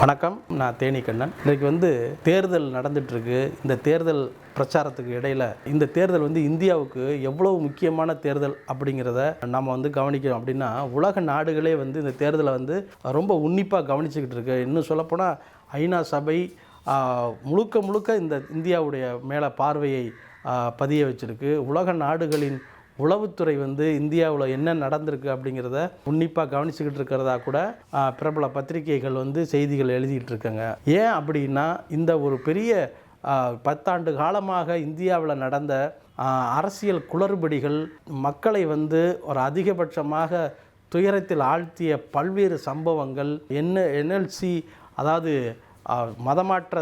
வணக்கம் நான் தேனி கண்ணன். இன்றைக்கு வந்து தேர்தல் நடந்துட்டுருக்கு. இந்த தேர்தல் பிரச்சாரத்துக்கு இடையில் இந்த தேர்தல் வந்து இந்தியாவுக்கு எவ்வளவு முக்கியமான தேர்தல் அப்படிங்கிறத நம்ம வந்து கவனிக்கிறோம் அப்படின்னா உலக நாடுகளே வந்து இந்த தேர்தலை வந்து ரொம்ப உன்னிப்பாக கவனிச்சுக்கிட்டு இருக்கு இன்னும் சொல்லப்போனால் ஐநா சபை முழுக்க முழுக்க இந்த இந்தியாவுடைய மேலே பார்வையை பதிய வச்சுருக்கு. உலக நாடுகளின் உளவுத்துறை வந்து இந்தியாவில் என்ன நடந்திருக்கு அப்படிங்கிறத உன்னிப்பாக கவனிச்சுக்கிட்டு இருக்கிறதா கூட பிரபல பத்திரிகைகள் வந்து செய்திகள் எழுதிட்டு இருக்காங்க. ஏன் அப்படின்னா இந்த ஒரு பெரிய பத்தாண்டு காலமாக இந்தியாவில் நடந்த அரசியல் குளறுபடிகள் மக்களை வந்து ஒரு அதிகபட்சமாக துயரத்தில் ஆழ்த்திய பல்வேறு சம்பவங்கள் என்ன என்எல்சி அதாவது ஆ, மதமாற்ற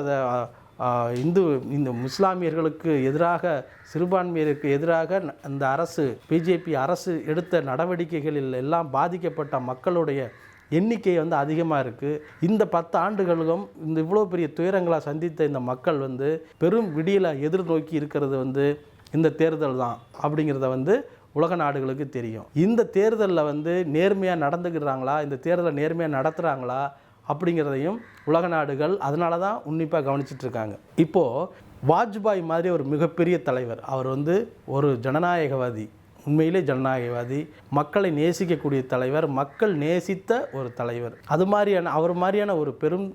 இந்து இந்த முஸ்லாமியர்களுக்கு எதிராக சிறுபான்மையருக்கு எதிராக இந்த அரசு பிஜேபி அரசு எடுத்த நடவடிக்கைகளில் எல்லாம் பாதிக்கப்பட்ட மக்களுடைய எண்ணிக்கை வந்து அதிகமாக இருக்குது இந்த பத்து ஆண்டுகளிலும் இந்த இவ்வளோ பெரிய துயரங்களை சந்தித்த இந்த மக்கள் வந்து பெரும் விடியலை எதிர்நோக்கி இருக்கிறது வந்து இந்த தேர்தல் தான் அப்படிங்கிறத வந்து உலக நாடுகளுக்கு தெரியும். இந்த தேர்தலில் வந்து நேர்மையாக நடந்துக்கிறாங்களா? இந்த தேர்தலை நேர்மையாக நடத்துகிறாங்களா அப்படிங்கிறதையும் உலக நாடுகள் அதனால தான் உன்னிப்பாக கவனிச்சிட்ருக்காங்க. இப்போது வாஜ்பாய் மாதிரி ஒரு மிகப்பெரிய தலைவர் அவர் வந்து ஒரு ஜனநாயகவாதி உண்மையிலே ஜனநாயகவாதி மக்களை நேசிக்கக்கூடிய தலைவர் மக்கள் நேசித்த ஒரு தலைவர். அது மாதிரியான அவர் மாதிரியான ஒரு பெரும்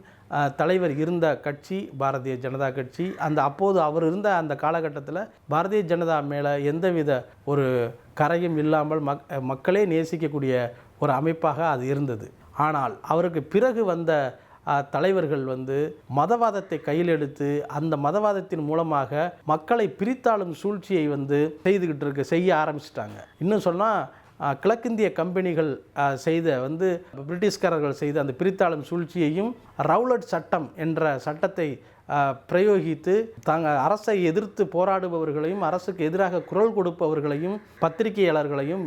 தலைவர் இருந்த கட்சி பாரதிய ஜனதா கட்சி அந்த அப்போது அவர் இருந்த அந்த காலகட்டத்தில் பாரதிய ஜனதா மேலே எந்தவித ஒரு கரையும் இல்லாமல் மக் மக்களே நேசிக்கக்கூடிய ஒரு அமைப்பாக அது இருந்தது. ஆனால் அவருக்கு பிறகு வந்த தலைவர்கள் வந்து மதவாதத்தை கையில் எடுத்து அந்த மதவாதத்தின் மூலமாக மக்களை பிரித்தாளும் சூழ்ச்சியை வந்து செய்துக்கிட்டு இருக்க செய்ய ஆரம்பிச்சிட்டாங்க. இன்னும் சொன்னால் கிழக்கிந்திய கம்பெனிகள் செய்த வந்து பிரிட்டிஷ்காரர்கள் செய்த அந்த பிரித்தாளும் சூழ்ச்சியையும் ரவுலட் சட்டம் என்ற சட்டத்தை பிரயோகித்து தாங்கள் அரசை எதிர்த்து போராடுபவர்களையும் அரசுக்கு எதிராக குரல் கொடுப்பவர்களையும் பத்திரிகையாளர்களையும்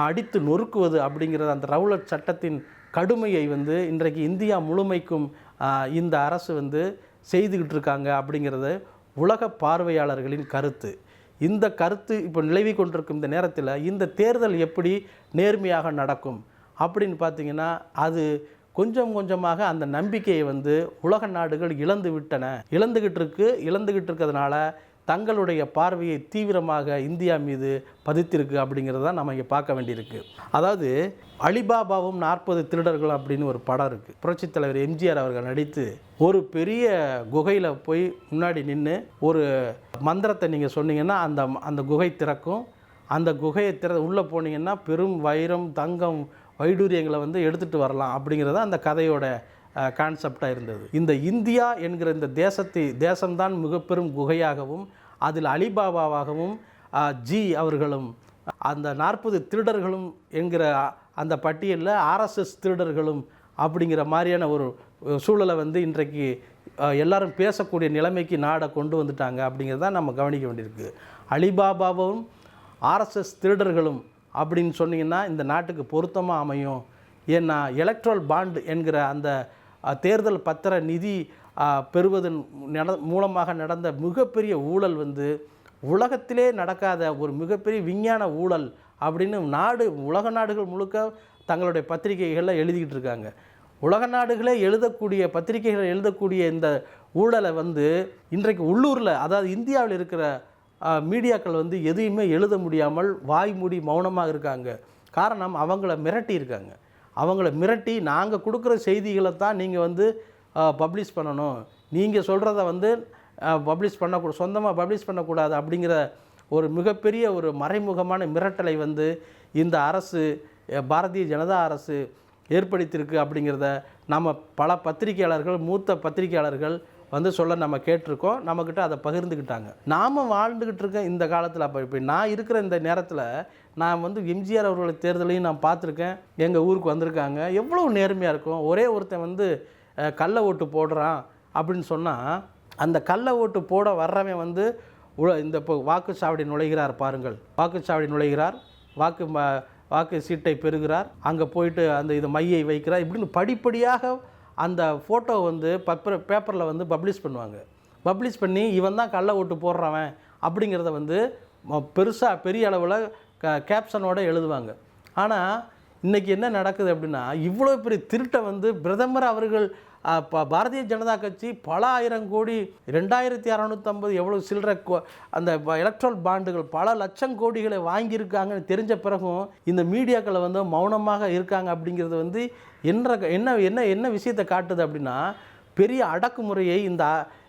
அடித்து நொறுக்குவது அப்படிங்கிறது அந்த ரவுலட் சட்டத்தின் கடுமையை வந்து இன்றைக்கு இந்தியா முழுமைக்கும் இந்த அரசு வந்து செய்துக்கிட்டு இருக்காங்க அப்படிங்கிறது உலக பார்வையாளர்களின் கருத்து. இந்த கருத்து இப்போ நிலவி கொண்டிருக்கும் இந்த நேரத்தில் இந்த தேர்தல் எப்படி நேர்மையாக நடக்கும் அப்படின்னு பார்த்தீங்கன்னா அது கொஞ்சம் கொஞ்சமாக அந்த நம்பிக்கையை வந்து உலக நாடுகள் இழந்து விட்டன. இழந்துக்கிட்டு இருக்கு இழந்துகிட்டு இருக்கிறதுனால தங்களுடைய பார்வையை தீவிரமாக இந்தியா மீது பதித்திருக்கு அப்படிங்கிறத தான் நம்ம இங்கே பார்க்க வேண்டியிருக்கு. அதாவது அலிபாபாவும் நாற்பது திருடர்கள் அப்படின்னு ஒரு படம் இருக்குது புரட்சித் தலைவர் எம்ஜிஆர் அவர்கள் நடித்து ஒரு பெரிய குகையில் போய் முன்னாடி நின்று ஒரு மந்திரத்தை நீங்கள் சொன்னீங்கன்னா அந்த அந்த குகை திறக்கும். அந்த குகையை திற உள்ளே போனீங்கன்னா பெரும் வைரம் தங்கம் வைடூரியங்களை வந்து எடுத்துகிட்டு வரலாம் அப்படிங்கிறது அந்த கதையோட கான்செப்டாக இருந்தது. இந்த இந்தியா என்கிற இந்த தேசத்தை தேசம்தான் மிகப்பெரும் குகையாகவும் அதில் அலிபாபாவாகவும் ஜி அவர்களும் அந்த நாற்பது திருடர்களும் என்கிற அந்த பட்டியலில் ஆர்எஸ்எஸ் திருடர்களும் அப்படிங்கிற மாதிரியான ஒரு சூழலை வந்து இன்றைக்கு எல்லாரும் பேசக்கூடிய நிலைமைக்கு நாடை கொண்டு வந்துட்டாங்க அப்படிங்கிறத நம்ம கவனிக்க வேண்டியிருக்கு. அலிபாபாவும் ஆர்எஸ்எஸ் திருடர்களும் அப்படின்னு சொன்னீங்கன்னா இந்த நாட்டுக்கு பொருத்தமாக அமையும். ஏன்னா எலக்ட்ரல் பாண்ட் என்கிற அந்த தேர்தல் பத்திர நிதி பெறுவதன் நட மூலமாக நடந்த மிகப்பெரிய ஊழல் வந்து உலகத்திலே நடக்காத ஒரு மிகப்பெரிய விஞ்ஞான ஊழல் அப்படின்னு நாடு உலக நாடுகள் முழுக்க தங்களுடைய பத்திரிகைகளில் எழுதிக்கிட்டு இருக்காங்க. உலக நாடுகளே எழுதக்கூடிய பத்திரிகைகளை எழுதக்கூடிய இந்த ஊழலை வந்து இன்றைக்கு உள்ளூரில் அதாவது இந்தியாவில் இருக்கிற மீடியாக்கள் வந்து எதையுமே எழுத முடியாமல் வாய் மூடி மௌனமாக இருக்காங்க. காரணம் அவங்கள மிரட்டி இருக்காங்க. அவங்கள மிரட்டி நாங்கள் கொடுக்குற செய்திகளை தான் நீங்கள் வந்து பப்ளிஷ் பண்ணணும். நீங்கள் சொல்கிறத வந்து பப்ளிஷ் பண்ணக்கூட சொந்தமாக பப்ளிஷ் பண்ணக்கூடாது அப்படிங்கிற ஒரு மிகப்பெரிய ஒரு மறைமுகமான மிரட்டலை வந்து இந்த அரசு பாரதிய ஜனதா அரசு ஏற்படுத்தியிருக்கு அப்படிங்கிறத நம்ம பல பத்திரிகையாளர்கள் மூத்த பத்திரிகையாளர்கள் வந்து சொல்ல நம்ம கேட்டிருக்கோம். நம்மக்கிட்ட அதை பகிர்ந்துக்கிட்டாங்க. நாம் வாழ்ந்துக்கிட்டு இருக்க இந்த காலத்தில் அப்போ இப்போ நான் இருக்கிற இந்த நேரத்தில் நான் வந்து எம்ஜிஆர் அவர்களோட தேர்தலையும் நான் பார்த்துருக்கேன். எங்கள் ஊருக்கு வந்திருக்காங்க. எவ்வளோ நேர்மையாக இருக்கும். ஒரே ஒருத்தன் வந்து கள்ள ஓட்டு போடுறான் அப்படின்னு சொன்னால் அந்த கள்ள ஓட்டு போட வர்றவன் வந்து இந்த இப்போ வாக்குச்சாவடி நுழைகிறார் பாருங்கள். வாக்குச்சாவடி நுழைகிறார் வாக்கு ம- வாக்கு சீட்டை பெறுகிறார் அங்கே போயிட்டு அந்த இது மையை வைக்கிறார் இப்படின்னு படிப்படியாக அந்த ஃபோட்டோ வந்து பப்பர் பேப்பரில் வந்து பப்ளிஷ் பண்ணுவாங்க. பப்ளிஷ் பண்ணி இவன் தான் கள்ள ஓட்டு போடுறவன் அப்படிங்கிறத வந்து பெருசாக பெரிய அளவில் க கேப்ஷனோட எழுதுவாங்க. ஆனால் இன்றைக்கி என்ன நடக்குது அப்படின்னா இவ்வளோ பெரிய திருட்டை வந்து பிரதமர் அவர்கள் இப்போ பாரதிய ஜனதா கட்சி பல ஆயிரம் கோடி ரெண்டாயிரத்தி அறநூற்றம்பது எவ்வளோ சில்லற கோ- அந்த எலக்ட்ரல் பாண்டுகள் பல லட்சம் கோடிகளை வாங்கியிருக்காங்கன்னு தெரிஞ்ச பிறகும் இந்த மீடியாக்களை வந்து மௌனமாக இருக்காங்க அப்படிங்கிறது வந்து என்ன என்ன என்ன என்ன விஷயத்தை காட்டுது அப்படின்னா பெரிய அடக்குமுறையை இந்த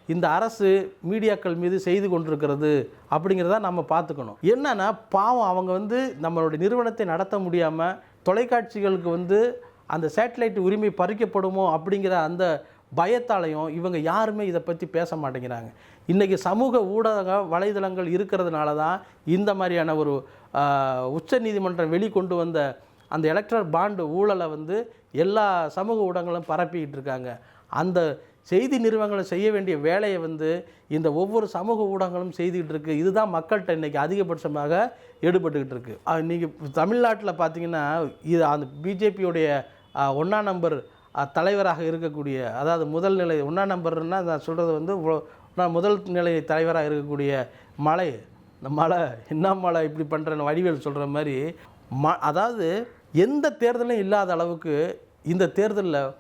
இந்த அரசு மீடியாக்கள் மீது செய்து கொண்டிருக்கிறது அப்படிங்கிறத நம்ம பார்த்துக்கணும். என்னென்னா பாவம் அவங்க வந்து நம்மளுடைய நிறுவனத்தை நடத்த முடியாமல் தொலைக்காட்சிகளுக்கு வந்து அந்த சேட்டலைட் உரிமை பறிக்கப்படுமோ அப்படிங்கிற அந்த பயத்தாலையும் இவங்க யாருமே இதை பற்றி பேச மாட்டேங்கிறாங்க. இன்றைக்கி சமூக ஊடக வலைதளங்கள் இருக்கிறதுனால தான் இந்த மாதிரியான ஒரு உச்ச நீதிமன்றம் வெளிக்கொண்டு வந்த அந்த எலக்ட்ரல் பாண்டு ஊழலை வந்து எல்லா சமூக ஊடகங்களும் பரப்பிக்கிட்டு இருக்காங்க. அந்த செய்தி நிறுவனங்களை செய்ய வேண்டிய வேலையை வந்து இந்த ஒவ்வொரு சமூக ஊடகங்களும் செய்துக்கிட்டு இருக்குது இதுதான் மக்கள்கிட்ட இன்றைக்கி அதிகபட்சமாக ஈடுபட்டுக்கிட்டு இருக்குது நீங்கள் தமிழ்நாட்டில் பார்த்தீங்கன்னா இது அந்த பிஜேபியுடைய ஒன்றா நம்பர் தலைவராக இருக்கக்கூடிய அதாவது முதல் நிலை ஒன்றா நம்பர்னால் நான் சொல்கிறது வந்து நான் முதல் நிலை தலைவராக இருக்கக்கூடிய மலை இந்த மலை என்ன மலை இப்படி பண்ணுறேன்னு வடிவேல் சொல்கிற மாதிரி ம அதாவது எந்த தேர்தலும் இல்லாத அளவுக்கு இந்த தேர்தலில்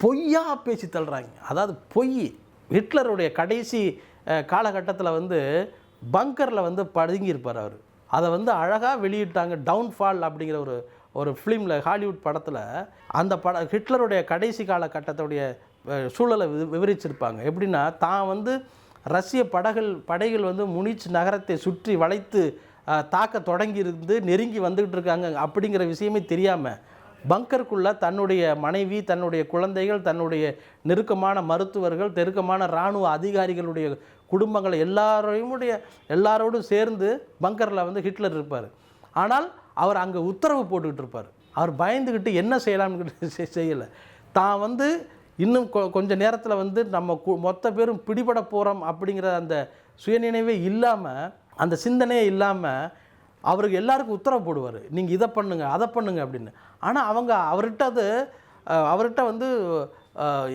பொய்யா பேசி தள்ளுறாங்க. அதாவது பொய் ஹிட்லருடைய கடைசி காலகட்டத்தில் வந்து பங்கரில் வந்து பதுங்கியிருப்பார் அவர். அதை வந்து அழகாக வெளியிட்டாங்க டவுன்ஃபால் அப்படிங்கிற ஒரு ஒரு ஃபிலிமில் ஹாலிவுட் படத்தில் அந்த பட ஹிட்லருடைய கடைசி காலகட்டத்துடைய சூழலை வி- விவரிச்சிருப்பாங்க. எப்படின்னா தான் வந்து ரஷ்ய படகள் படைகள் வந்து முனிச் நகரத்தை சுற்றி வளைத்து தாக்க தாக்க தொடங்கியிருந்து நெருங்கி வந்துக்கிட்டு இருக்காங்க. அப்படிங்கிற விஷயமே தெரியாமல் பங்கருக்குள்ளே தன்னுடைய மனைவி தன்னுடைய குழந்தைகள் தன்னுடைய நெருக்கமான மருத்துவர்கள் நெருக்கமான இராணுவ அதிகாரிகளுடைய குடும்பங்கள் எல்லாரையுடைய எல்லாரோடும் சேர்ந்து பங்கரில் வந்து ஹிட்லர் இருப்பார். ஆனால் அவர் அங்கே உத்தரவு போட்டுக்கிட்டு இருப்பார். அவர் பயந்துக்கிட்டு என்ன செய்யலாம்னு செய்யலை. தான் வந்து இன்னும் கொ கொஞ்சம் நேரத்தில் வந்து நம்ம கு- மொத்த பேரும் பிடிபட போகிறோம் அப்படிங்கிற அந்த சுயநினைவே இல்லாமல் அந்த சிந்தனையே இல்லாமல் அவருக்கு எல்லாருக்கும் உத்தரவு போடுவார். நீங்கள் இதை பண்ணுங்கள் அதை பண்ணுங்க அப்படின்னு. ஆனால் அவங்க அவர்கிட்ட அது அவர்கிட்ட வந்து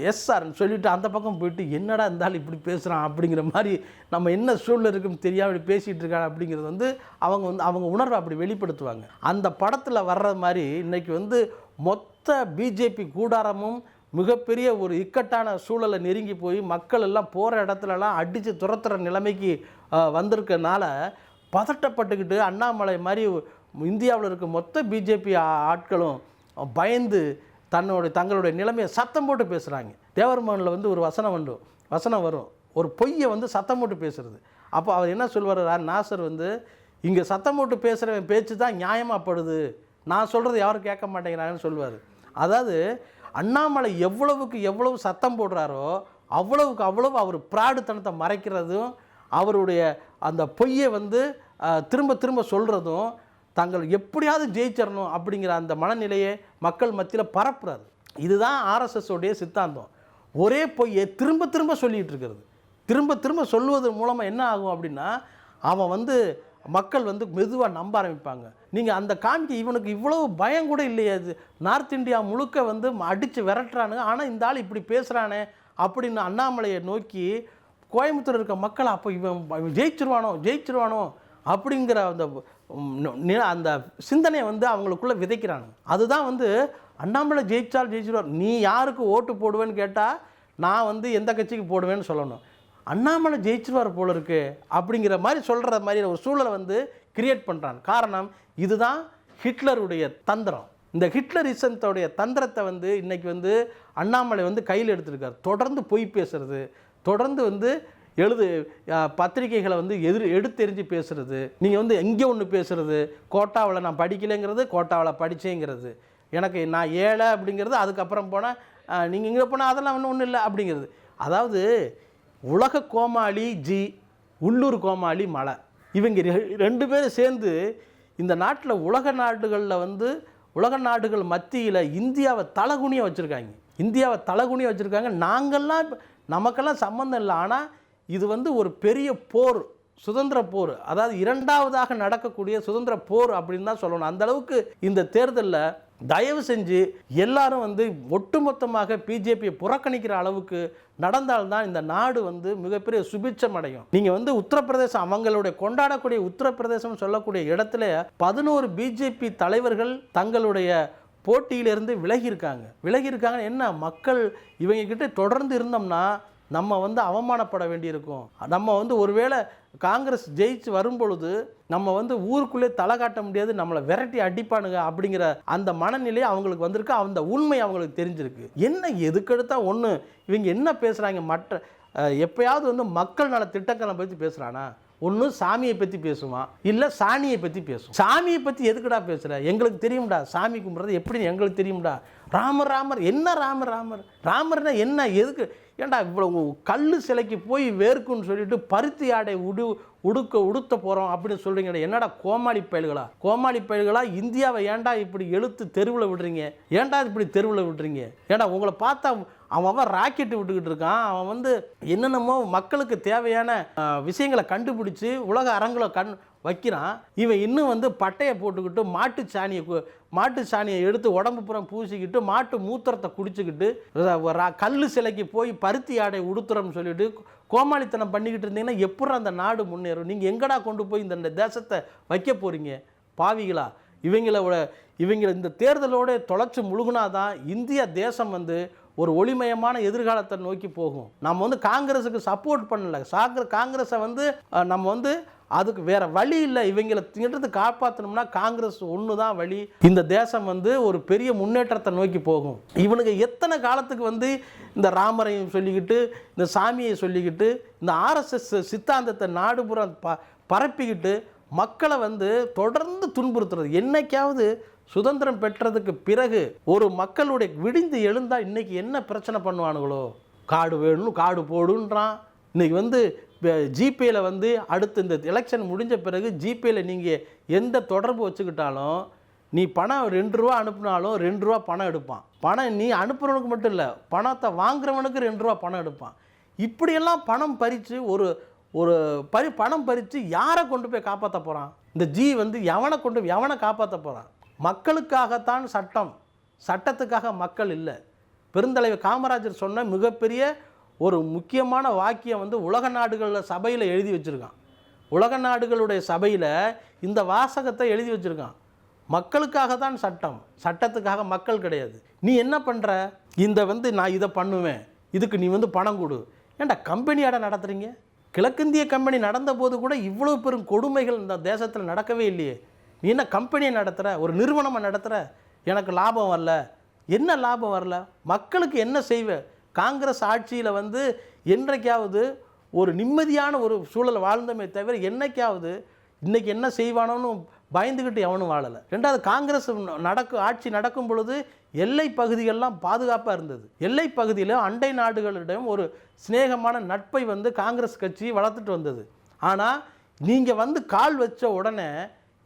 எஸ் சார்னு சொல்லிட்டு அந்த பக்கம் போயிட்டு என்னடா இருந்தாலும் இப்படி பேசுகிறான் அப்படிங்கிற மாதிரி நம்ம என்ன சூழ்நிலை இருக்குன்னு தெரியாமல் இப்படி பேசிகிட்டு இருக்காங்க அப்படிங்கிறது வந்து அவங்க வந்து அவங்க உணர்வை அப்படி வெளிப்படுத்துவாங்க. அந்த படத்தில் வர்ற மாதிரி இன்றைக்கி வந்து மொத்த பிஜேபி கூடாரமும் மிகப்பெரிய ஒரு இக்கட்டான சூழலை நெருங்கி போய் மக்கள் எல்லாம் போகிற இடத்துலலாம் அடித்து துரத்துற நிலைமைக்கு வந்திருக்கனால பதட்டப்பட்டுக்கிட்டு அண்ணாமலை மாதிரி இந்தியாவில் இருக்க மொத்த பிஜேபி ஆட்களும் பயந்து தன்னோட தங்களுடைய நிலைமையை சத்தம் போட்டு பேசுகிறாங்க தேவர்மனில் வந்து ஒரு வசனம் வரும் வசனம் வரும். ஒரு பொய்யை வந்து சத்தம் போட்டு பேசுறது. அப்போ அவர் என்ன சொல்வார்? நாசர் வந்து இங்கே சத்தம் போட்டு பேசுகிறவன் பேச்சு தான் நியாயமாகப்படுது நான் சொல்கிறது யாரும் கேட்க மாட்டேங்கிறாங்கன்னு சொல்லுவார் அதாவது அண்ணாமலை எவ்வளவுக்கு எவ்வளவு சத்தம் போடுறாரோ அவ்வளவுக்கு அவ்வளவு அவர் பிராடுத்தனத்தை மறைக்கிறதும் அவருடைய அந்த பொய்யை வந்து திரும்ப திரும்ப சொல்கிறதும் தாங்கள் எப்படியாவது ஜெயிச்சிடணும் அப்படிங்கிற அந்த மனநிலையை மக்கள் மத்தியில் பரப்புறாரு. இதுதான் ஆர்எஸ்எஸ் உடைய சித்தாந்தம். ஒரே பொய்யை திரும்ப திரும்ப சொல்லிகிட்டு இருக்கிறது. திரும்ப திரும்ப சொல்லுவது மூலமாக என்ன ஆகும் அப்படின்னா அவன் வந்து மக்கள் வந்து மெதுவாக நம்ப ஆரம்பிப்பாங்க. நீங்கள் அந்த காமிக்க இவனுக்கு இவ்வளவு பயம் கூட இல்லையே. அது நார்த் இந்தியா முழுக்க வந்து அடித்து விரட்டுறானுங்க. ஆனால் இந்த ஆள் இப்படி பேசுகிறானே அப்படின்னு அண்ணாமலையை நோக்கி கோயம்புத்தூர் இருக்க மக்கள் அப்போ இவன் இவன் ஜெயிச்சிருவானோ? ஜெயிச்சிருவானோ? அப்படிங்கிற அந்த அந்த சிந்தனையை வந்து அவங்களுக்குள்ளே விதைக்கிறானுங்க அதுதான் வந்து அண்ணாமலை ஜெயிச்சால் ஜெயிச்சிடுவார். நீ யாருக்கு ஓட்டு போடுவேன்னு கேட்டால் நான் வந்து எந்த கட்சிக்கு போடுவேன்னு சொல்லணும். அண்ணாமலை ஜெயிச்சிருவார் போல இருக்கு அப்படிங்கிற மாதிரி சொல்கிற மாதிரி ஒரு சூழலை வந்து கிரியேட் பண்ணுறான் காரணம் இதுதான் ஹிட்லருடைய தந்திரம். இந்த ஹிட்லரிசத்தோடைய தந்திரத்தை வந்து இன்றைக்கி வந்து அண்ணாமலை வந்து கையில் எடுத்திருக்கார். தொடர்ந்து பொய் பேசுறது தொடர்ந்து வந்து எழுது பத்திரிகைகளை வந்து எதிர் எடுத்தெறிஞ்சு பேசுகிறது நீங்கள் வந்து எங்கே ஒன்று பேசுகிறது கோட்டாவில் நான் படிக்கலைங்கிறது கோட்டாவில் படித்தேங்கிறது. எனக்கு நான் ஏழை அப்படிங்கிறது அதுக்கப்புறம் போனால் நீங்கள் இங்கே போனால் அதெல்லாம் ஒன்றும் ஒன்றும் இல்லை அப்படிங்கிறது. அதாவது உலக கோமாளி ஜி உள்ளூர் கோமாளி மலை. இவங்க ரெ- ரெண்டு பேரும் சேர்ந்து இந்த நாட்டில் உலக நாடுகளில் வந்து உலக நாடுகள் மத்தியில் இந்தியாவை தலகுனியாக வச்சுருக்காங்க. இந்தியாவை தலகுனியாக வச்சுருக்காங்க. நாங்கள்லாம் நமக்கெல்லாம் சம்மந்தம் இல்லை. ஆனால் இது வந்து ஒரு பெரிய போர் சுதந்திர போர். அதாவது இரண்டாவதாக நடக்கக்கூடிய சுதந்திர போர் அப்படின்னு தான் சொல்லணும். அந்த அளவுக்கு இந்த தேர்தலில் தயவு செஞ்சு எல்லாரும் வந்து ஒட்டுமொத்தமாக பிஜேபியை புறக்கணிக்கிற அளவுக்கு நடந்தால்தான் இந்த நாடு வந்து மிகப்பெரிய சுபிட்சம் அடையும். நீங்கள் வந்து உத்தரப்பிரதேசம் அவங்களுடைய கொண்டாடக்கூடிய உத்தரப்பிரதேசம் சொல்லக்கூடிய இடத்துல பதினோரு பிஜேபி தலைவர்கள் தங்களுடைய போட்டியிலிருந்து விலகி இருக்காங்க விலகி இருக்காங்க என்ன? மக்கள் இவங்க கிட்ட தொடர்ந்து இருந்தோம்னா நம்ம வந்து அவமானப்பட வேண்டியிருக்கும். நம்ம வந்து ஒருவேளை காங்கிரஸ் ஜெயிச்சு வரும் பொழுது நம்ம வந்து ஊருக்குள்ளே தலை காட்ட முடியாது நம்மளை விரட்டி அடிப்பானுங்க அப்படிங்கிற அந்த மனநிலை அவங்களுக்கு வந்திருக்கு அந்த உண்மை அவங்களுக்கு தெரிஞ்சிருக்கு. என்ன எதுக்கெடுத்தா ஒன்று இவங்க என்ன பேசுகிறாங்க மற்ற எப்பயாவது வந்து மக்கள் நல திட்டங்களை பற்றி பேசுகிறானா ஒன்று சாமியை பற்றி பேசுவான் இல்லை சாணியை பற்றி பேசும். சாமியை பற்றி எதுக்குடா பேசுகிற எங்களுக்கு தெரியும்டா சாமி கும்பிட்றது எப்படின்னு எங்களுக்கு தெரியும்டா. ராமர் ராமர் என்ன ராமர் ராமர்? ராமர்னா என்ன எதுக்கு? ஏண்டா இவ்வளோ கல் சிலைக்கு போய் வேர்க்குன்னு சொல்லிட்டு பருத்தி ஆடை உடு உடுக்க உடுத்த போகிறோம் அப்படின்னு சொல்கிறீங்க என்னடா கோமாளி பயல்களா? கோமாளி பயல்களா? இந்தியாவை ஏன்டா இப்படி எழுத்து தெருவில் விடுறீங்க? ஏன்டா இப்படி தெருவில் விடுறீங்க? ஏன்டா உங்களை பார்த்தா அவன் அவன் ராக்கெட்டு விட்டுக்கிட்டு இருக்கான். அவன் வந்து என்னென்னமோ மக்களுக்கு தேவையான விஷயங்களை கண்டுபிடிச்சி உலக அரங்குல கண் வைக்கிறான். இவன் இன்னும் வந்து பட்டையை போட்டுக்கிட்டு மாட்டு சாணியை மாட்டு சாணியை எடுத்து உடம்பு புறம் பூசிக்கிட்டு மாட்டு மூத்திரத்தை குடிச்சுக்கிட்டு கல் சிலைக்கு போய் பருத்தி ஆடை உடுத்துறோம்னு சொல்லிட்டு கோமாளித்தனம் பண்ணிக்கிட்டு இருந்தீங்கன்னா எப்படி அந்த நாடு முன்னேறும்? நீங்கள் எங்கடா கொண்டு போய் இந்த தேசத்தை வைக்க போகிறீங்க பாவிகளா? இவங்களோட இவங்களை இந்த தேர்தலோட தொலைச்சி முழுகுனாதான் இந்திய தேசம் வந்து ஒரு ஒளிமயமான எதிர்காலத்தை நோக்கி போகும். நம்ம வந்து காங்கிரஸுக்கு சப்போர்ட் பண்ணல. சாக்கிர காங்கிரஸை வந்து நம்ம வந்து அதுக்கு வேற வழி இல்லை. இவங்களை திங்கிட்டு காப்பாற்றணும்னா காங்கிரஸ் ஒன்று தான் வழி. இந்த தேசம் வந்து ஒரு பெரிய முன்னேற்றத்தை நோக்கி போகும். இவனுக்கு எத்தனை காலத்துக்கு வந்து இந்த ராமரையும் சொல்லிக்கிட்டு இந்த சாமியை சொல்லிக்கிட்டு இந்த ஆர்எஸ்எஸ் சித்தாந்தத்தை நாடுபுறம் ப பரப்பிக்கிட்டு மக்களை வந்து தொடர்ந்து துன்புறுத்துறது. என்னைக்காவது சுதந்திரம் பெற்றதுக்கு பிறகு ஒரு மக்களுடைய விடிந்து எழுந்தால் இன்றைக்கி என்ன பிரச்சனை பண்ணுவானுங்களோ? காடு வேணும் காடு போடுன்றான். இன்றைக்கி வந்து ஜிபேயில் வந்து அடுத்து இந்த எலெக்ஷன் முடிஞ்ச பிறகு ஜிபேயில் நீங்கள் எந்த தொடர்பு வச்சுக்கிட்டாலும் நீ பணம் ரெண்டு ரூபா அனுப்புனாலும் ரெண்டு ரூபா பணம் எடுப்பான். பணம் நீ அனுப்புகிறவனுக்கு மட்டும் இல்லை பணத்தை வாங்குறவனுக்கு ரெண்டு ரூபா பணம் எடுப்பான். இப்படியெல்லாம் பணம் பறித்து ஒரு ஒரு பறி பணம் பறித்து யாரை கொண்டு போய் காப்பாற்ற போகிறான் இந்த ஜி வந்து எவனை கொண்டு போய் எவனை காப்பாற்ற போகிறான் மக்களுக்காகத்தான் சட்டம் சட்டத்துக்காக மக்கள் இல்லை. பெருந்தலைவர் காமராஜர் சொன்ன மிகப்பெரிய ஒரு முக்கியமான வாக்கியம் வந்து உலக நாடுகளில் சபையில் எழுதி வச்சுருக்கான். உலக நாடுகளுடைய சபையில் இந்த வாசகத்தை எழுதி வச்சுருக்கான். மக்களுக்காக தான் சட்டம் சட்டத்துக்காக மக்கள் கிடையாது. நீ என்ன பண்ணுற இந்த வந்து நான் இதை பண்ணுவேன். இதுக்கு நீ வந்து பணம் கொடு. ஏன்டா கம்பெனியாட நடத்துகிறீங்க கிழக்கிந்திய கம்பெனி நடந்த போது கூட இவ்வளோ பெரும் கொடுமைகள் இந்த தேசத்தில் நடக்கவே இல்லையே. நீ என்ன கம்பெனியை நடத்துகிற ஒரு நிறுவனமாக நடத்துகிற எனக்கு லாபம் வரல. என்ன லாபம் வரல? மக்களுக்கு என்ன செய்வ? காங்கிரஸ் ஆட்சியில் வந்து என்றைக்காவது ஒரு நிம்மதியான ஒரு சூழல் வாழ்ந்தமே தவிர என்னைக்காவது இன்றைக்கி என்ன செய்வானோன்னு பயந்துக்கிட்டு எவனும் வாழலை. ரெண்டாவது காங்கிரஸ் நடக்கும் ஆட்சி நடக்கும் பொழுது எல்லை பகுதிகள்லாம் பாதுகாப்பாக இருந்தது. எல்லை பகுதியில் அண்டை நாடுகளிடம் ஒரு சிநேகமான நட்பை வந்து காங்கிரஸ் கட்சி வளர்த்துட்டு வந்தது. ஆனால் நீங்கள் வந்து கால் வச்ச உடனே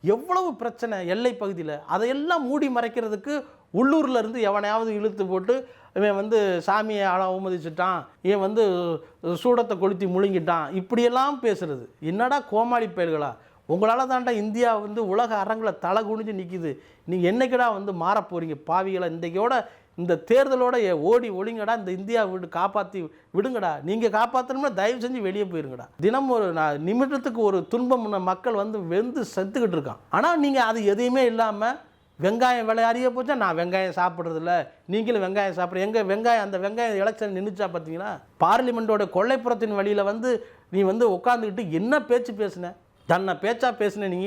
எவ்வளவு பிரச்சனை எல்லை பகுதியில்? அதையெல்லாம் மூடி மறைக்கிறதுக்கு உள்ளூரில் இருந்து எவனையாவது இழுத்து போட்டு இவன் வந்து சாமியை ஆள அவமதிச்சிட்டான் இவன் வந்து சூடத்தை கொளுத்தி முழுங்கிட்டான் இப்படியெல்லாம் பேசுறது. என்னடா கோமாளி பயல்களா? உங்களால் தான்டா இந்தியா வந்து உலக அரங்கில் தலை குனிஞ்சு நிற்கிது நீங்கள் என்றைக்கடா வந்து மாறப்போகிறீங்க பாவிகளை இன்றைக்கோட இந்த தேர்தலோட ஓடி ஒளிங்கடா இந்த இந்தியா வீடு காப்பாற்றி விடுங்கடா. நீங்கள் காப்பாற்றணும்னா தயவு செஞ்சு வெளியே போயிருங்கடா. தினம் ஒரு நான் நிமிடத்துக்கு ஒரு துன்பம் மக்கள் வந்து வெந்து செத்துக்கிட்டு இருக்கான். ஆனால் நீங்கள் அது எதையுமே இல்லாமல் வெங்காயம் விலை அறிய போச்சா? நான் வெங்காயம் சாப்பிட்றதில்ல. நீங்களும் வெங்காயம் சாப்பிட்ற எங்கே வெங்காயம் அந்த வெங்காயம் எலெக்ஷன் நின்றுச்சா பார்த்தீங்களா பார்லிமெண்ட்டோட கொள்ளைப்புறத்தின் வழியில் வந்து நீ வந்து உட்காந்துக்கிட்டு என்ன பேச்சு பேசின? தன்னை பேச்சா பேசின நீ?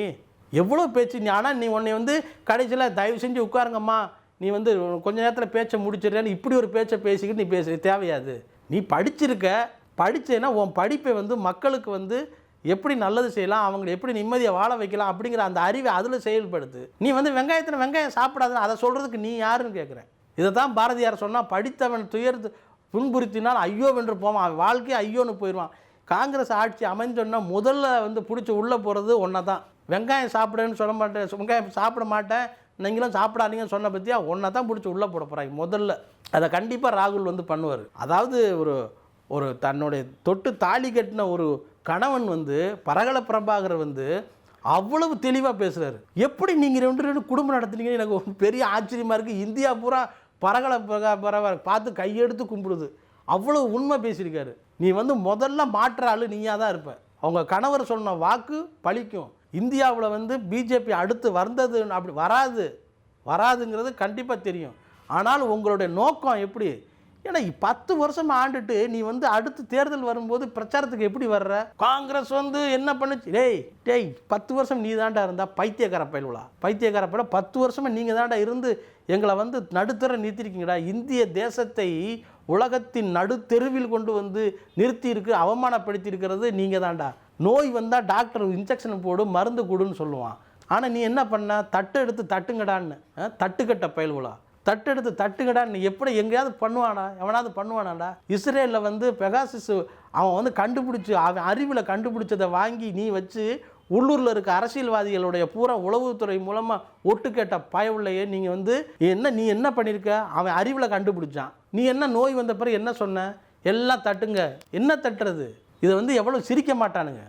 எவ்வளோ பேச்சு நீ? ஆனால் நீ உன்னை வந்து கடைசியில் தயவு செஞ்சு உட்காருங்கம்மா. நீ வந்து கொஞ்ச நேரத்தில் பேச்சை முடிச்சிடுறேன்னு இப்படி ஒரு பேச்சை பேசிக்கிட்டு நீ பேச தேவையாது. நீ படிச்சிருக்க படித்தேன்னா உன் படிப்பை வந்து மக்களுக்கு வந்து எப்படி நல்லது செய்யலாம் அவங்களை எப்படி நிம்மதியாக வாழ வைக்கலாம் அப்படிங்கிற அந்த அறிவை அதில் செயல்படுத்து. நீ வந்து வெங்காயத்தில் வெங்காயம் சாப்பிடாதுன்னு அதை சொல்கிறதுக்கு நீ யாருன்னு கேட்குறேன் இதை தான் பாரதியார் சொன்னால் படித்தவன் துயர்த்து துன்புறுத்தினால் ஐயோ வென்று போவான் அவன் வாழ்க்கையே ஐயோன்னு போயிடுவான். காங்கிரஸ் ஆட்சி அமைஞ்சோன்னா முதல்ல வந்து பிடிச்சி உள்ளே போகிறது ஒன்றை தான் வெங்காயம் சாப்பிடுன்னு சொல்ல மாட்டேன் வெங்காயம் சாப்பிட மாட்டேன் நீங்களும் சாப்பிடாதீங்கன்னு சொன்ன பற்றியா ஒன்றை தான் பிடிச்சி உள்ளே போட போகிறாங்க முதல்ல அதை கண்டிப்பாக ராகுல் வந்து பண்ணுவார். அதாவது ஒரு ஒரு தன்னுடைய தொட்டு தாலி கட்டின ஒரு கணவன் வந்து பரகல பிரபாகர் வந்து அவ்வளவு தெளிவாக பேசுகிறாரு எப்படி நீங்கள் ரெண்டு ரெண்டு குடும்பம் நடத்துனீங்கன்னு எனக்கு ஒரு பெரிய ஆச்சரியமாக இருக்குது இந்தியா பூரா பரகல பரவாயில்ல பார்த்து கையெடுத்து கும்பிடுது. அவ்வளவு உண்மை பேசியிருக்காரு. நீ வந்து முதல்ல மாற்ற ஆள் நீயாக தான் இருப்ப. அவங்க கணவர் சொன்ன வாக்கு பழிக்கும். இந்தியாவில் வந்து பிஜேபி அடுத்து வந்தது அப்படி வராது வராதுங்கிறது கண்டிப்பாக தெரியும். ஆனால் உங்களுடைய நோக்கம் எப்படி? ஏன்னா பத்து வருஷம் ஆண்டுட்டு நீ வந்து அடுத்து தேர்தல் வரும்போது பிரச்சாரத்துக்கு எப்படி வர்ற? காங்கிரஸ் வந்து என்ன பண்ணுச்சு? டேய் டேய் பத்து வருஷம் நீ தாண்டா இருந்தா பைத்தியக்கார பயலுலா பைத்தியக்கார பயல பத்து வருஷமாக நீங்கள் தாண்டா இருந்து எங்களை வந்து நடுத்தர நிறுத்திருக்கீங்கடா. இந்திய தேசத்தை உலகத்தின் நடுத்தெருவில் கொண்டு வந்து நிறுத்தி இருக்கு அவமானப்படுத்தி இருக்கிறது நீங்கள் தாண்டா. நோய் வந்தால் டாக்டர் இன்ஜெக்ஷன் போடு மருந்து கொடுன்னு சொல்லுவான். ஆனால் நீ என்ன பண்ண? தட்டு எடுத்து தட்டுங்கடான்னு தட்டுக்கட்ட பயல்வுலா தட்டெடுத்து தட்டுங்கடா நீ எப்படி எங்கேயாவது பண்ணுவானா? எவனாவது பண்ணுவானாடா? இஸ்ரேலில் வந்து பெகாசிஸ் அவன் வந்து கண்டுபிடிச்சி அவன் அறிவில் கண்டுபிடிச்சதை வாங்கி நீ வச்சு உள்ளூரில் இருக்க அரசியல்வாதிகளுடைய பூரா உளவுத்துறை மூலமாக ஒட்டு கேட்ட பயவுள்ளையே நீங்கள் வந்து என்ன நீ என்ன பண்ணியிருக்க அவன் அறிவில் கண்டுபிடிச்சான். நீ என்ன நோய் வந்த பிறகு என்ன சொன்ன? எல்லாம் தட்டுங்க. என்ன தட்டுறது? இதை வந்து எவ்வளோ சிரிக்க மாட்டானுங்க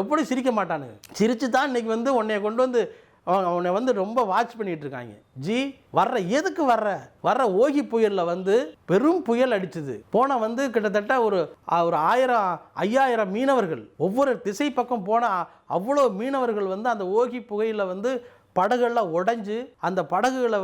எப்படி சிரிக்க மாட்டானுங்க. சிரிச்சு தான் இன்றைக்கி வந்து உன்னைய கொண்டு வந்து அவங்க அவனை வந்து ரொம்ப வாட்ச் பண்ணிகிட்டு இருக்காங்க ஜி வர்ற எதுக்கு வர்ற? வர்ற ஓகி புயலில் வந்து பெரும் புயல் அடிச்சுது. போன வந்து கிட்டத்தட்ட ஒரு ஒரு ஆயிரம் ஐயாயிரம் மீனவர்கள் ஒவ்வொரு திசை பக்கம் போன அவ்வளோ மீனவர்கள் வந்து அந்த ஓகி புகையில் வந்து படகுலாம் உடஞ்சி அந்த படகுகளை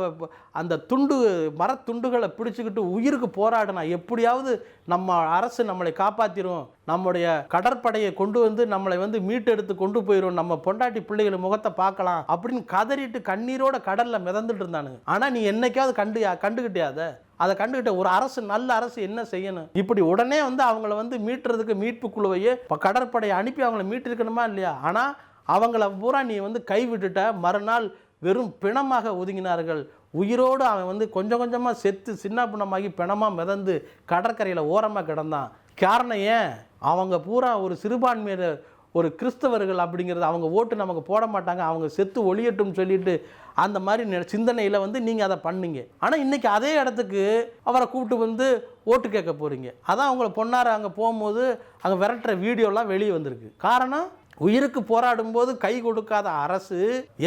அந்த துண்டு மரத்துண்டுகளை பிடிச்சிக்கிட்டு உயிருக்கு போராடினா எப்படியாவது நம்ம அரசு நம்மளை காப்பாற்றிரும் நம்முடைய கடற்படையை கொண்டு வந்து நம்மளை வந்து மீட்டெடுத்து கொண்டு போயிடும் நம்ம பொண்டாட்டி பிள்ளைகள் முகத்தை பார்க்கலாம் அப்படின்னு கதறிட்டு கண்ணீரோட கடலில் மிதந்துட்டு இருந்தானுங்க. ஆனால் நீ என்னைக்காவது கண்டு கண்டுகிட்டியா அதை? அதை கண்டுகிட்ட ஒரு அரசு நல்ல அரசு என்ன செய்யணும்? இப்படி உடனே வந்து அவங்கள வந்து மீட்டுறதுக்கு மீட்பு குழுவையே இப்போ கடற்படையை அனுப்பி அவங்கள மீட்டிருக்கணுமா இல்லையா? ஆனால் அவங்கள பூரா நீ வந்து கைவிட்டுட்ட மறுநாள் வெறும் பிணமாக ஒதுங்கினார்கள். உயிரோடு அவன் வந்து கொஞ்சம் கொஞ்சமாக செத்து சின்ன பிணமாகி பிணமாக மிதந்து கடற்கரையில் ஓரமாக கிடந்தான். காரணம் ஏன்? அவங்க பூரா ஒரு சிறுபான்மையினர் ஒரு கிறிஸ்தவர்கள் அப்படிங்கிறது அவங்க ஓட்டு நமக்கு போட மாட்டாங்க அவங்க செத்து ஒளியட்டும் சொல்லிட்டு அந்த மாதிரி நெ- சிந்தனையில் வந்து நீங்கள் அதை பண்ணுங்க. ஆனால் இன்றைக்கி அதே இடத்துக்கு அவரை கூப்பிட்டு வந்து ஓட்டு கேட்க போகிறீங்க அதான் அவங்கள பொன்னார அங்கே போகும்போது அங்கே விரட்டுற வீடியோலாம் வெளியே வந்திருக்கு. காரணம்? உயிருக்கு போராடும்போது கை கொடுக்காத அரசு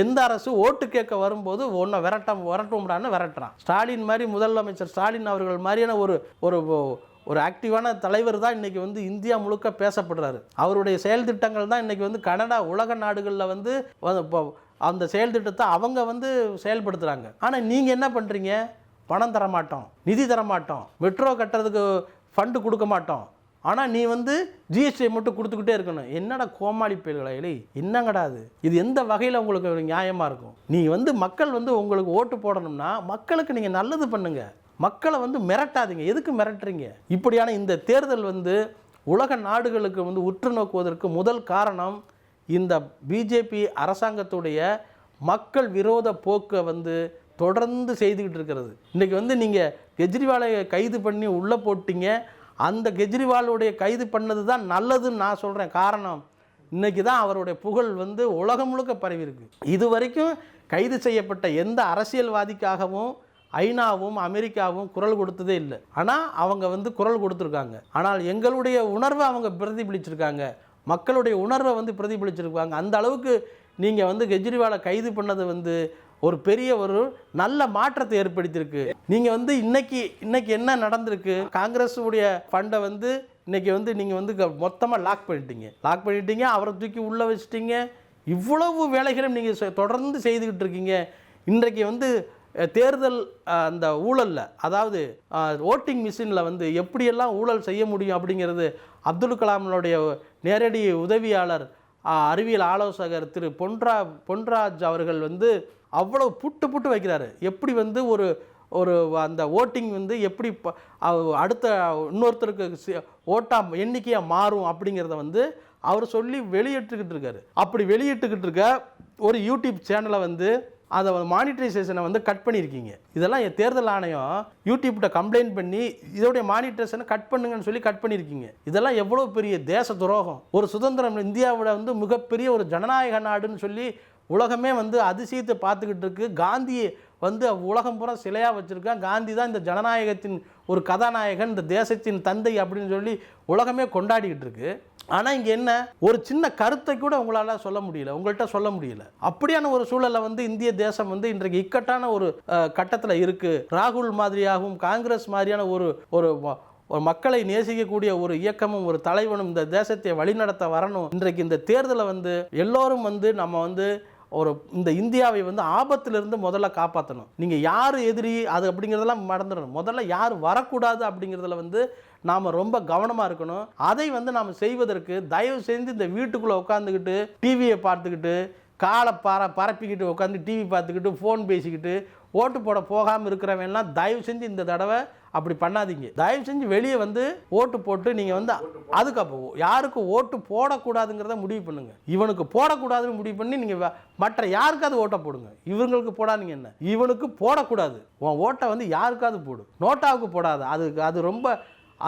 எந்த அரசு ஓட்டு கேட்க வரும்போது ஒன்றை விரட்ட விரட்டும்டான்னு விரட்டுறான். ஸ்டாலின் மாதிரி முதலமைச்சர் ஸ்டாலின் அவர்கள் மாதிரியான ஒரு ஒரு ஒரு ஆக்டிவான தலைவர் தான் இன்றைக்கி வந்து இந்தியா முழுக்க பேசப்படுறாரு. அவருடைய செயல் திட்டங்கள் தான் இன்றைக்கி வந்து கனடா உலக நாடுகளில் வந்து இப்போ அந்த செயல் திட்டத்தை அவங்க வந்து செயல்படுத்துகிறாங்க ஆனால் நீங்கள் என்ன பண்ணுறீங்க பணம் தர மாட்டோம் நிதி தரமாட்டோம் மெட்ரோ கட்டுறதுக்கு ஃபண்டு கொடுக்க மாட்டோம். ஆனால் நீ வந்து ஜிஎஸ்டி மட்டும் கொடுத்துக்கிட்டே இருக்கணும். என்னடா கோமாளி பயல்களா? இல்லை என்னங்கடா அது? இது எந்த வகையில் உங்களுக்கு நியாயமாக இருக்கும்? நீ வந்து மக்கள் வந்து உங்களுக்கு ஓட்டு போடணும்னா மக்களுக்கு நீங்கள் நல்லது பண்ணுங்க. மக்களை வந்து மிரட்டாதீங்க. எதுக்கு மிரட்டுறீங்க? இப்படியான இந்த தேர்தல் வந்து உலக நாடுகளுக்கு வந்து உற்று நோக்குவதற்கு முதல் காரணம் இந்த பிஜேபி அரசாங்கத்துடைய மக்கள் விரோத போக்கை வந்து தொடர்ந்து செய்துக்கிட்டு இருக்கிறது. இன்றைக்கி வந்து நீங்கள் கெஜ்ரிவாலை கைது பண்ணி உள்ளே போட்டிங்க. அந்த கெஜ்ரிவாலுடைய கைது பண்ணது தான் நல்லதுன்னு நான் சொல்கிறேன் காரணம் இன்னைக்கு தான் அவருடைய புகழ் வந்து உலகம் முழுக்க பரவி இருக்கு. இது வரைக்கும் கைது செய்யப்பட்ட எந்த அரசியல்வாதிக்காகவும் ஐநாவும் அமெரிக்காவும் குரல் கொடுத்ததே இல்லை. ஆனால் அவங்க வந்து குரல் கொடுத்துருக்காங்க. ஆனால் எங்களுடைய உணர்வை அவங்க பிரதிபலிச்சிருக்காங்க. மக்களுடைய உணர்வை வந்து பிரதிபலிச்சிருக்காங்க. அந்த அளவுக்கு நீங்கள் வந்து கெஜ்ரிவாலை கைது பண்ணது வந்து ஒரு பெரிய ஒரு நல்ல மாற்றத்தை ஏற்படுத்தியிருக்கு. நீங்கள் வந்து இன்னைக்கு இன்னைக்கு என்ன நடந்திருக்கு? காங்கிரஸுடைய ஃபண்டை வந்து இன்னைக்கு வந்து நீங்கள் வந்து மொத்தமாக லாக் பண்ணிட்டீங்க. லாக் பண்ணிட்டீங்க அவரை தூக்கி உள்ளே வச்சிட்டீங்க. இவ்வளவு வேலைகளும் நீங்கள் தொடர்ந்து செய்துக்கிட்டு இருக்கீங்க. இன்றைக்கு வந்து தேர்தல் அந்த ஊழலில் அதாவது ஓட்டிங் மிஷினில் வந்து எப்படியெல்லாம் ஊழல் செய்ய முடியும் அப்படிங்கிறது அப்துல் கலாமினுடைய நேரடி உதவியாளர் அறிவியல் ஆலோசகர் திரு பொன்ரா பொன்ராஜ் அவர்கள் வந்து அவ்வளோ புட்டு புட்டு வைக்கிறாரு. எப்படி வந்து ஒரு ஒரு அந்த ஓட்டிங் வந்து எப்படி ப- அடுத்த இன்னொருத்தருக்கு ஓட்டா எண்ணிக்கையாக மாறும் அப்படிங்கிறத வந்து அவர் சொல்லி வெளியிட்டுக்கிட்டு இருக்காரு. அப்படி வெளியிட்டுக்கிட்டு இருக்க ஒரு யூடியூப் சேனலை வந்து அதை மானிட்டரைசேஷனை வந்து கட் பண்ணியிருக்கீங்க. இதெல்லாம் என் தேர்தல் ஆணையம் யூடியூப்கிட்ட கம்ப்ளைண்ட் பண்ணி இதோடைய மானிட்டரைசேஷனை கட் பண்ணுங்கன்னு சொல்லி கட் பண்ணியிருக்கீங்க. இதெல்லாம் எவ்வளோ பெரிய தேச துரோகம். ஒரு சுதந்திரம் இந்தியாவோட வந்து மிகப்பெரிய ஒரு ஜனநாயக நாடுன்னு சொல்லி உலகமே வந்து அதிசயத்தை பார்த்துக்கிட்டு இருக்கு. காந்தியை வந்து உலகம் பூரா சிலையாக வச்சுருக்கான். காந்தி தான் இந்த ஜனநாயகத்தின் ஒரு கதாநாயகன் இந்த தேசத்தின் தந்தை அப்படின்னு சொல்லி உலகமே கொண்டாடிக்கிட்டு இருக்கு. ஆனால் இங்கே என்ன? ஒரு சின்ன கருத்தை கூட உங்களால் சொல்ல முடியல. உங்கள்கிட்ட சொல்ல முடியல. அப்படியான ஒரு சூழலை வந்து இந்திய தேசம் வந்து இன்றைக்கு இக்கட்டான ஒரு கட்டத்தில் இருக்குது ராகுல் மாதிரியாகவும் காங்கிரஸ் மாதிரியான ஒரு ஒரு ஒரு மக்களை நேசிக்கக்கூடிய ஒரு இயக்கமும் ஒரு தலைவனும் இந்த தேசத்தை வழிநடத்த வரணும். இன்றைக்கு இந்த தேர்தலை வந்து எல்லோரும் வந்து நம்ம வந்து ஒரு இந்த இந்தியாவை வந்து ஆபத்திலிருந்து முதல்ல காப்பாற்றணும் நீங்கள் யார் எதிரி அது அப்படிங்கிறதெல்லாம் மறந்துடணும். முதல்ல யார் வரக்கூடாது அப்படிங்கிறதுல வந்து நாம் ரொம்ப கவனமாக இருக்கணும். அதை வந்து நாம் செய்வதற்கு தயவு செஞ்சு இந்த வீட்டுக்குள்ளே உட்காந்துக்கிட்டு டிவியை பார்த்துக்கிட்டு காலை பர பரப்பிக்கிட்டு உட்காந்து டிவி பார்த்துக்கிட்டு ஃபோன் பேசிக்கிட்டு ஓட்டு போட போகாமல் இருக்கிறவன்லாம் தயவு செஞ்சு இந்த தடவை அப்படி பண்ணாதீங்க. தயவு செஞ்சு வெளியே வந்து ஓட்டு போட்டு நீங்கள் வந்து அதுக்கப்புறம் யாருக்கு ஓட்டு போடக்கூடாதுங்கிறத முடிவு பண்ணுங்க. இவனுக்கு போடக்கூடாதுன்னு முடிவு பண்ணி நீங்கள் மற்ற யாருக்காவது ஓட்டை போடுங்க? இவங்களுக்கு போடாதீங்க என்ன? இவனுக்கு போடக்கூடாது. உன் ஓட்டை வந்து யாருக்காவது போடு. நோட்டாவுக்கு போடாது. அது அது ரொம்ப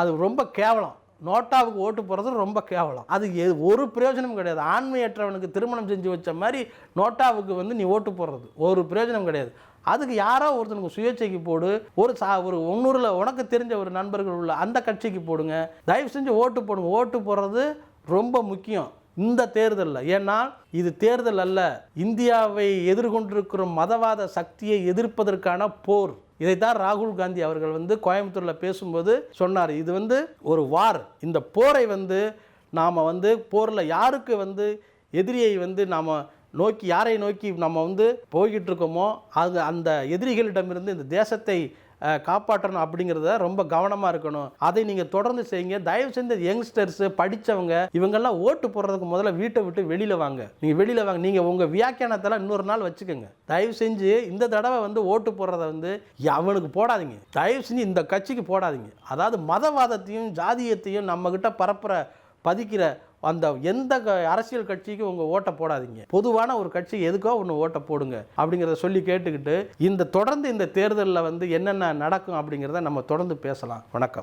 அது ரொம்ப கேவலம். நோட்டாவுக்கு ஓட்டு போடுறது ரொம்ப கேவலம். அது எது ஒரு பிரயோஜனம் கிடையாது. ஆண்மையற்றவனுக்கு திருமணம் செஞ்சு வச்ச மாதிரி நோட்டாவுக்கு வந்து நீ ஓட்டு போடுறது. ஒரு பிரயோஜனம் கிடையாது. அதுக்கு யாரோ ஒருத்தனுக்கு சுயேட்சைக்கு போடு ஒரு சா ஒரு ஒன்னூரில் உனக்கு தெரிஞ்ச ஒரு நண்பர்கள் உள்ள அந்த கட்சிக்கு போடுங்க. தயவு செஞ்சு ஓட்டு போடுங்க. ஓட்டு போடுறது ரொம்ப முக்கியம் இந்த தேர்தலில். ஏன்னா இது தேர்தல் அல்ல. இந்தியாவை எதிர்கொண்டிருக்கிற மதவாத சக்தியை எதிர்ப்பதற்கான போர். இதைத்தான் ராகுல் காந்தி அவர்கள் வந்து கோயம்புத்தூரில் பேசும்போது சொன்னார். இது வந்து ஒரு வார். இந்த போரை வந்து நாம் வந்து போரில் யாருக்கு வந்து எதிரியை வந்து நாம் நோக்கி யாரை நோக்கி நம்ம வந்து போய்கிட்டு இருக்கோமோ அது அந்த எதிரிகளிடமிருந்து இந்த தேசத்தை காப்பாற்றணும் அப்படிங்கிறத ரொம்ப கவனமாக இருக்கணும். அதை நீங்கள் தொடர்ந்து செய்யுங்க. தயவு செஞ்சு யங்ஸ்டர்ஸு படித்தவங்க இவங்கெல்லாம் ஓட்டு போடுறதுக்கு முதல்ல வீட்டை விட்டு வெளியில் வாங்க. நீங்கள் வெளியில் வாங்க. நீங்கள் உங்கள் வியாக்கியானத்தெல்லாம் இன்னொரு நாள் வச்சுக்கோங்க. தயவு செஞ்சு இந்த தடவை வந்து ஓட்டு போடுறத வந்து அவனுக்கு போடாதீங்க. தயவு செஞ்சு இந்த கட்சிக்கு போடாதீங்க. அதாவது மதவாதத்தையும் ஜாதியத்தையும் நம்மக்கிட்ட பரப்புற பதிக்கிற அந்த எந்த க- அரசியல் கட்சிக்கும் உங்கள் ஓட்டை போடாதீங்க. பொதுவான ஒரு கட்சி எதுக்கோ ஒன்று ஓட்டை போடுங்க. அப்படிங்கிறத சொல்லி கேட்டுக்கிட்டு இந்த தொடர்ந்து இந்த தேர்தலில் வந்து என்னென்ன நடக்கும் அப்படிங்கிறத நம்ம தொடர்ந்து பேசலாம். வணக்கம்.